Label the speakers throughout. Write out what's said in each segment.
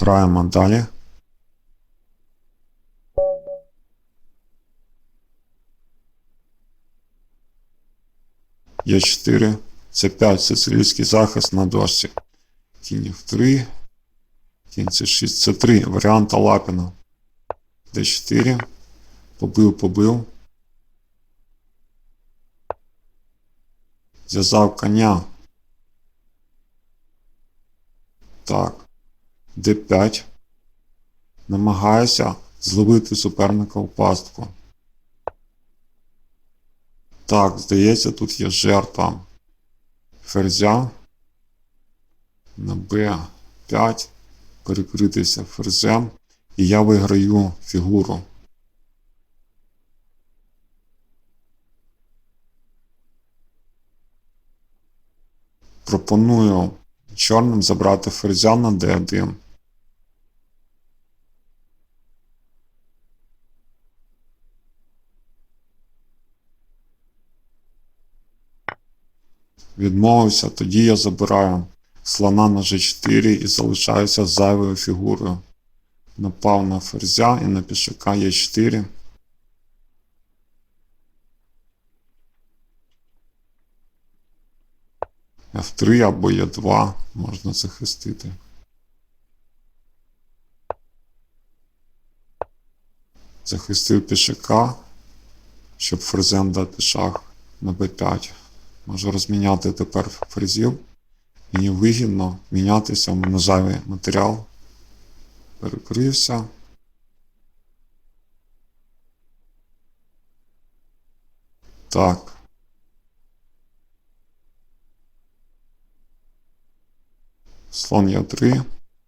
Speaker 1: Граємо далі. Є 4. Це 5 сицилійський захист на дошці. Кінь F3. Кінь C6. Це 3. Варіанта Лапіна. D4. Побив, побив. Зв'язав коня. Так. D5. Намагаюся зловити суперника в пастку. Так, здається, тут є жертва ферзя на b5, перекритися ферзем, і я виграю фігуру. Пропоную чорним забрати ферзя на d1. Відмовився, тоді я забираю слона на g4 і залишаюся зайвою фігурою. Напав на ферзя і на пішака e4. F3 або Е2 можна захистити. Захистив пішака, щоб ферзем дати шах на b5. Можу розміняти тепер фрезів. Мені вигідно мінятися мене зайвий матеріал. Перекрився. Так. Слон є 3.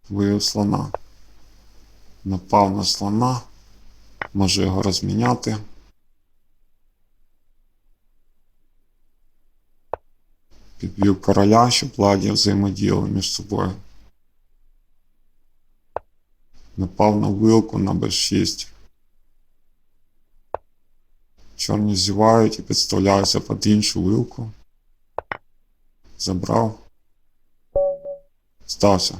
Speaker 1: Вивів слона. Напав на слона. Можу його розміняти. Підвів короля, щоб ладі взаємодіяли між собою. Напав на вилку на Б6. Чорні зівають і підставляються під іншу вилку. Забрав. Стався.